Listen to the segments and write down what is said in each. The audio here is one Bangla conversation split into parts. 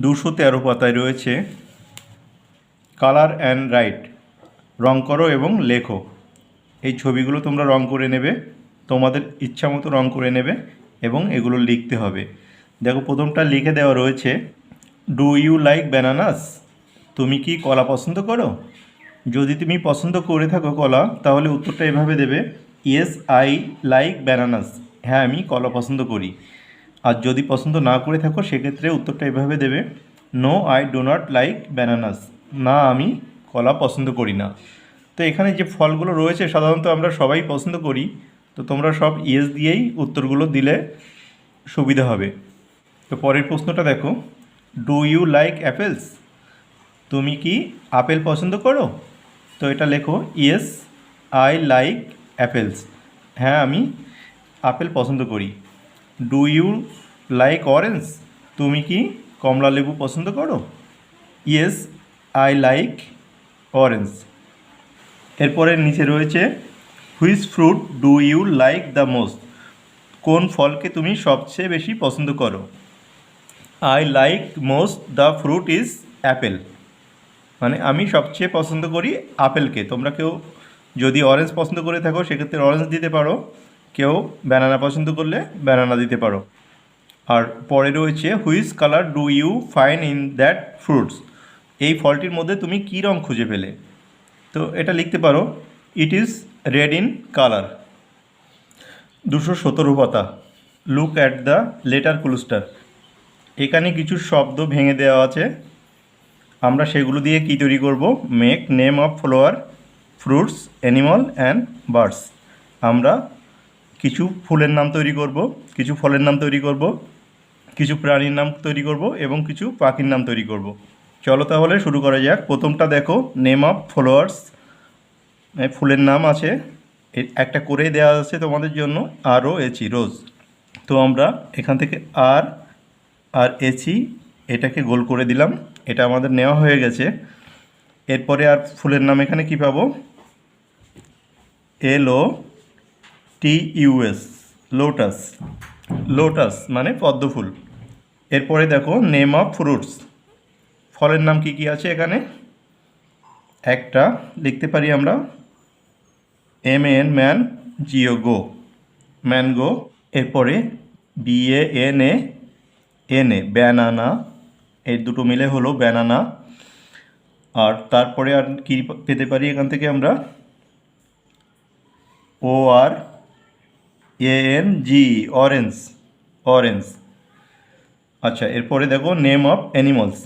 দুশো তেরো পাতায় রয়েছে কালার অ্যান্ড রাইট। রং করো এবং লেখো। এই ছবিগুলো তোমরা রং করে নেবে, তোমাদের ইচ্ছা মতো রং করে নেবে এবং এগুলো লিখতে হবে। দেখো, প্রথমটা লিখে দেওয়া রয়েছে ডু ইউ লাইক ব্যানানাস তুমি কি কলা পছন্দ করো? যদি তুমি পছন্দ করে থাকো কলা, তাহলে উত্তরটা এভাবে দেবে ইয়েস আই লাইক ব্যানানাস হ্যাঁ আমি কলা পছন্দ করি। আর যদি পছন্দ না করে থাকো, সেক্ষেত্রে উত্তরটা এভাবে দেবে no I do not like bananas না, আমি কলা পছন্দ করি না। তো এখানে যে ফলগুলো রয়েছে, সাধারণত আমরা সবাই পছন্দ করি। তো তোমরা সব ইয়েস দিয়েই উত্তরগুলো দিলে সুবিধা হবে। তো পরের প্রশ্নটা দেখো ডু ইউ লাইক অ্যাপেলস তুমি কি আপেল পছন্দ করো? তো এটা লেখো ইয়েস আই লাইক অ্যাপেলস হ্যাঁ আমি আপেল পছন্দ করি। ডু ইউ লাইক অরেঞ্জ তুমি কি কমলা লেবু পছন্দ করো? ইয়েস আই লাইক অরেঞ্জ এরপরে নিচে রয়েছে which fruit do you like the most কোন ফলকে তুমি সবচেয়ে বেশি পছন্দ করো? I like most the fruit is apple মানে আমি সবচেয়ে পছন্দ করি আপেলকে। তোমরা কেউ যদি অরেঞ্জ পছন্দ করে থাকো, সেক্ষেত্রে অরেঞ্জ দিতে পারো। কেউ ব্যানানা পছন্দ করলে ব্যানানা দিতে পারো। আর পরে রয়েছে which colour do you find in that fruits এই ফলটির মধ্যে তুমি কী রং খুঁজে পেলে? তো এটা লিখতে পারো it is red in colour দুশো সতেরো পাতা। Look at the letter cluster এখানে কিছু শব্দ ভেঙে দেওয়া আছে। আমরা সেগুলো দিয়ে কি তৈরি করব? Make name of flower fruits animal and birds আমরা কিছু ফুলের নাম তৈরি করব, কিছু ফলের নাম তৈরি করব, কিছু প্রাণীর নাম তৈরি করব এবং কিছু পাখির নাম তৈরি করব। চলো তাহলে শুরু করা যাক। প্রথমটা দেখো নেম অফ ফ্লোয়ার্স ফুলের নাম আছে একটা করে দেওয়া আছে তোমাদের জন্য আরও এচি রোজ তো আমরা এখান থেকে আর আর এচি এটাকে গোল করে দিলাম, এটা আমাদের নেওয়া হয়ে গেছে। এরপরে আর ফুলের নাম এখানে কি পাবো? L T U S lotus lotus মানে পদ্ম ফুল। এরপরে দেখো নেম অফ ফ্রুটস ফলের নাম কি কি আছে এখানে? একটা লিখতে পারি আমরা M N man G O go mango এরপরে B A N A N A banana এই দুটো মিলে হলো ব্যানানা আর তারপরে আর কি পেতে পারি এখান থেকে আমরা? O R A N G orange orange আচ্ছা এরপরে দেখো নেম অফ অ্যানিমালস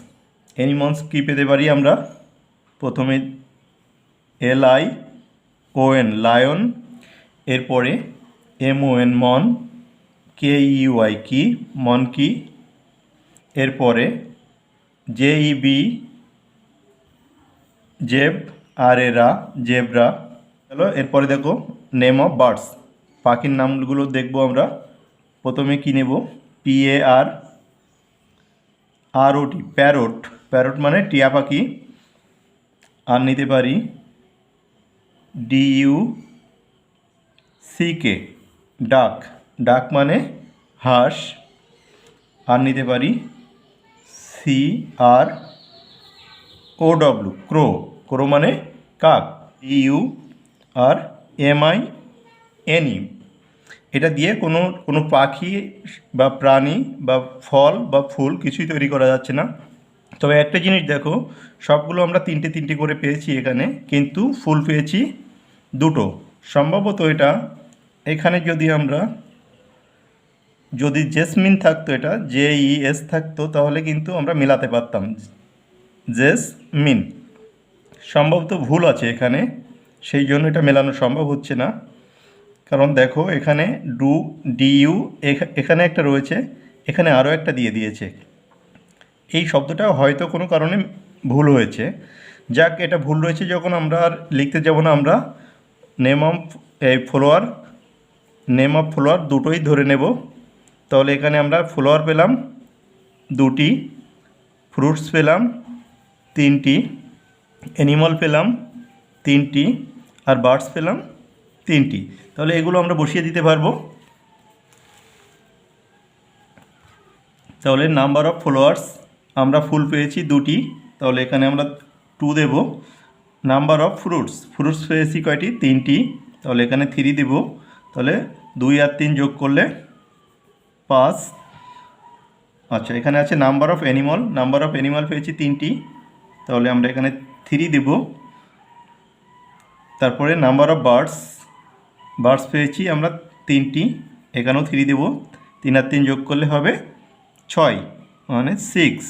অ্যানিমালস কী পেতে পারি আমরা? প্রথমে L I O N lion এরপরে এম ও মন কে ইউআই কি? মন কি? এরপরে জে ই বি জেব, আর এরা, জেব্রা। চলো এরপরে দেখো নেম অফ বার্ডস পাখির নামগুলো দেখব আমরা। প্রথমে কী নেব? P A R R O T parrot parrot মানে টিয়া পাখি। আর নিতে পারি ডি ইউ সি কে ডাক ডাক মানে হাঁস। আর নিতে পারি সি আর ও ডব্লু ক্রো ক্রো মানে কাক। U R M I N এটা দিয়ে কোনো কোনো পাখি বা প্রাণী বা ফল বা ফুল কিছুই তৈরি করা যাচ্ছে না। তবে একটা জিনিস দেখো, সবগুলো আমরা তিনটে তিনটে করে পেয়েছি এখানে, কিন্তু ফুল পেয়েছি দুটো। সম্ভবত এটা, এখানে যদি আমরা, যদি জেসমিন থাকতো এটা, জে ই এস থাকতো, তাহলে কিন্তু আমরা মেলাতে পারতাম। জেসমিন। সম্ভবত ভুল আছে এখানে, সেই জন্য এটা মেলানো সম্ভব হচ্ছে না। কারণ দেখো এখানে ডু, ডিইউ এখানে একটা রয়েছে, এখানে আরও একটা দিয়ে দিয়েছে। এই শব্দটা হয়তো কোনো কারণে ভুল হয়েছে। যাক, এটা ভুল রয়েছে যখন আমরা আর লিখতে যাব না আমরা। নেম অফ এই ফলোয়ার নেম অফ ফলোয়ার দুটোই ধরে নেব। তাহলে এখানে আমরা ফলোয়ার পেলাম দুটি ফ্রুটস পেলাম তিনটি অ্যানিমাল পেলাম তিনটি, আর বার্ডস পেলাম তিনটি। তাহলে এগুলো আমরা বসিয়ে দিতে পারব। তাহলে নাম্বার অফ ফলোয়ার্স আমরা ফুল পেয়েছি দুটি। তাহলে এখানে আমরা টু দেব। নাম্বার অফ ফ্রুটস ফ্রুটস পেয়েছি কয়টি? তিনটি। তাহলে এখানে থ্রি দেব। তাহলে দুই আর তিন যোগ করলে পাঁচ। আচ্ছা এখানে আছে number of animal number of animal পেয়েছি তিনটি। তাহলে আমরা এখানে থ্রি দেব। তারপরে নাম্বার অফ বার্ডস বার্ডস পেয়েছি আমরা তিনটি। এখানেও থ্রি দেব। তিন আর তিন যোগ করলে হবে ছয় মানে সিক্স